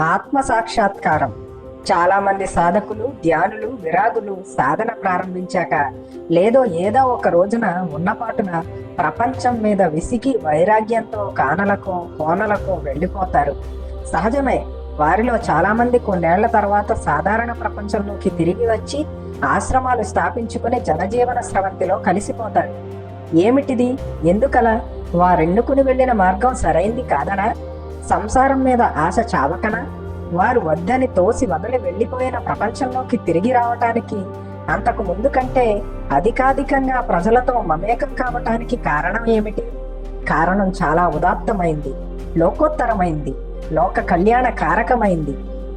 ఆత్మ సాక్షాత్కారం. చాలా మంది సాధకులు ధ్యానులు విరాగులు సాధన ప్రారంభించాక లేదో ఏదో ఒక రోజున ఉన్నపాటున ప్రపంచం మీద విసిగి వైరాగ్యంతో కానలకో కోనలకో వెళ్ళిపోతారు. సహజమే వారిలో చాలా మంది కొన్నేళ్ళ తర్వాత సాధారణ ప్రపంచంలోకి తిరిగి వచ్చి ఆశ్రమాలు స్థాపించుకుని జనజీవన స్రవంతిలో కలిసిపోతారు. ఏమిటిది? ఎందుకలా? వారెన్నుకుని వెళ్ళిన మార్గం సరైంది కాదనా? సంసారం మీద ఆశ చావకనా? వారు వద్దని తోసి వదిలి వెళ్ళిపోయిన ప్రపంచంలోకి తిరిగి రావటానికి అంతకు ముందు కంటే అధికాధికంగా ప్రజలతో మమేకం కావటానికి కారణం ఏమిటి? కారణం చాలా ఉదాత్తమైంది లోకోత్తరమైంది లోక కళ్యాణ కారకమైంది.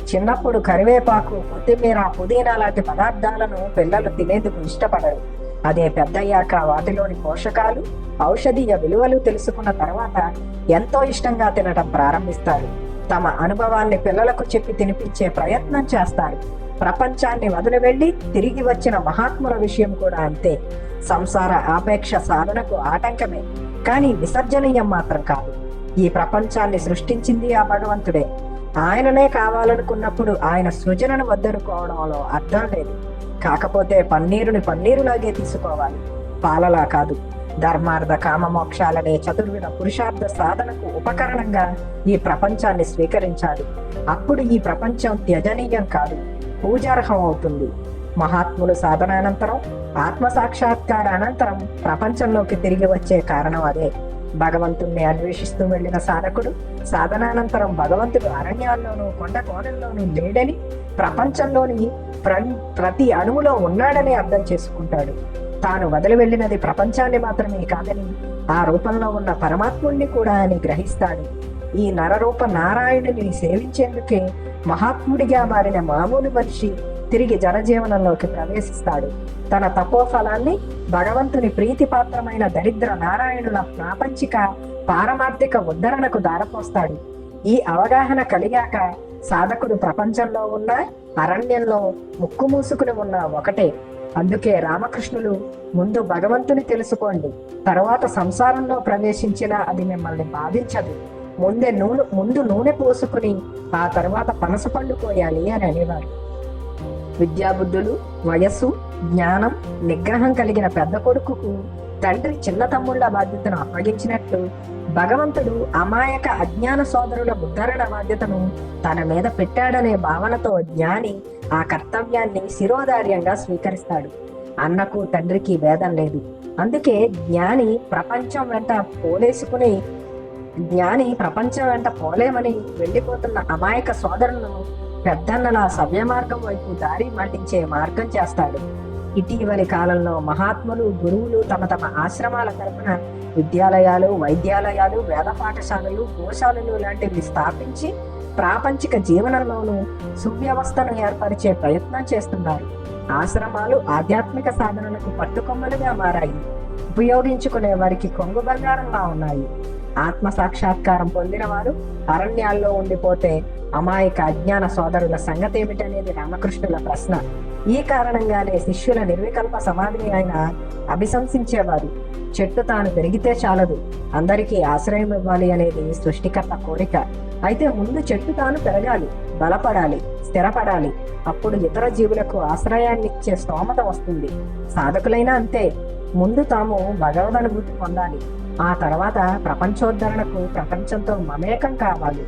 చిన్నప్పుడు కరివేపాకు కొత్తిమీర పుదీనా లాంటి పదార్థాలను పిల్లలు తినేందుకు ఇష్టపడరు. అదే పెద్దయ్యాక వాటిలోని పోషకాలు ఔషధీయ విలువలు తెలుసుకున్న తర్వాత ఎంతో ఇష్టంగా తినటం ప్రారంభిస్తారు. తమ అనుభవాల్ని పిల్లలకు చెప్పి తినిపించే ప్రయత్నం చేస్తారు. ప్రపంచాన్ని వదిలి వెళ్ళి తిరిగి వచ్చిన మహాత్ముల విషయం కూడా అంతే. సంసార ఆపేక్ష సాధనకు ఆటంకమే కానీ విసర్జనీయం మాత్రం కాదు. ఈ ప్రపంచాన్ని సృష్టించింది ఆ భగవంతుడే. ఆయననే కావాలనుకున్నప్పుడు ఆయన సృజనను వద్దనుకోవడంలో అర్థం లేదు. కాకపోతే పన్నీరుని పన్నీరులాగే తీసుకోవాలి. పాలలా కాదు. ధర్మార్థ కామ మోక్షాలనే చతుర్విధ పురుషార్థ సాధనకు ఉపకరణంగా ఈ ప్రపంచాన్ని స్వీకరించాలి. అప్పుడు ఈ ప్రపంచం త్యజనీయం కాదు. పూజార్హం అవుతుంది. మహాత్ములు సాధనానంతరం ఆత్మ సాక్షాత్కార అనంతరం ప్రపంచంలోకి తిరిగి వచ్చే కారణం అదే. భగవంతుణ్ణి అన్వేషిస్తూ వెళ్ళిన సాధకుడు సాధనానంతరం భగవంతుడు అరణ్యాల్లోనూ కొండ కోణంలోనూ లేడని ప్రపంచంలోని ప్రతి అణువులో ఉన్నాడని అర్థం చేసుకుంటాడు. తాను వదిలి వెళ్ళినది ప్రపంచాన్ని మాత్రమే కాదని ఆ రూపంలో ఉన్న పరమాత్ముణ్ణి కూడా అని గ్రహిస్తాడు. ఈ నరరూప నారాయణుని సేవించేందుకే మహాత్ముడిగా మారిన మామూలు మనిషి తిరిగి జనజీవనంలోకి ప్రవేశిస్తాడు. తన తపోఫలాన్ని భగవంతుని ప్రీతిపాత్రమైన దరిద్ర నారాయణుల ప్రాపంచిక పారమార్థిక ఉద్ధరణకు దారపోస్తాడు ఈ అవగాహన కలిగాక సాధకుడు ప్రపంచంలో ఉన్న అరణ్యంలో ముక్కు మూసుకుని ఉన్న ఒకటే. అందుకే రామకృష్ణులు ముందు భగవంతుని తెలుసుకోండి. తర్వాత సంసారంలో ప్రవేశించినా అది మిమ్మల్ని బాధించదు. ముందే నూనె ముందు నూనె పోసుకుని ఆ తర్వాత పనస పండు కోయాలి అని అనేవారు. విద్యాబుద్ధులు వయస్సు జ్ఞానం నిగ్రహం కలిగిన పెద్ద కొడుకుకు తండ్రి చిన్న తమ్ముళ్ళ బాధ్యతను అప్పగించినట్టు భగవంతుడు అమాయక అజ్ఞాన సోదరుల ఉద్ధరణ బాధ్యతను తన మీద పెట్టాడనే భావనతో జ్ఞాని ఆ కర్తవ్యాన్ని శిరోధార్యంగా స్వీకరిస్తాడు. అన్నకు తండ్రికి భేదం లేదు. అందుకే జ్ఞాని ప్రపంచం వెంట పోలేసుకుని జ్ఞాని ప్రపంచం వెంట పోలేమని వెళ్ళిపోతున్న అమాయక సోదరులను పెద్దన్నల సవ్య మార్గం వైపు దారి మళ్ళించే మార్గం చేస్తాడు. ఇటీవలి కాలంలో మహాత్ములు గురువులు తమ తమ ఆశ్రమాల తరపున విద్యాలయాలు వైద్యాలయాలు వేద పాఠశాలలు గోశాలలు లాంటివి స్థాపించి ప్రాపంచిక జీవనంలోనూ సువ్యవస్థను ఏర్పరిచే ప్రయత్నం చేస్తున్నారు. ఆశ్రమాలు ఆధ్యాత్మిక సాధనలకు పట్టుకొమ్మలుగా మారాయి. ఉపయోగించుకునే వారికి కొంగు బంగారంగా ఉన్నాయి. ఆత్మ సాక్షాత్కారం పొందిన వారు అరణ్యాల్లో ఉండిపోతే అమాయక అజ్ఞాన సోదరుల సంగతి ఏమిటనేది రామకృష్ణుల ప్రశ్న. ఈ కారణంగానే శిష్యుల నిర్వికల్ప సమాధిని ఆయన అభిశంసించేవారు. చెట్టు తాను పెరిగితే చాలదు. అందరికీ ఆశ్రయం ఇవ్వాలి అనేది సృష్టికర్త కోరిక. అయితే ముందు చెట్టు తాను పెరగాలి బలపడాలి స్థిరపడాలి. అప్పుడు ఇతర జీవులకు ఆశ్రయాన్నిచ్చే స్తోమత వస్తుంది. సాధకులైనా అంతే. ముందు తాము భగవదనుభూతి పొందాలి. ఆ తర్వాత ప్రపంచోద్ధరణకు ప్రపంచంతో మమేకం కావాలి.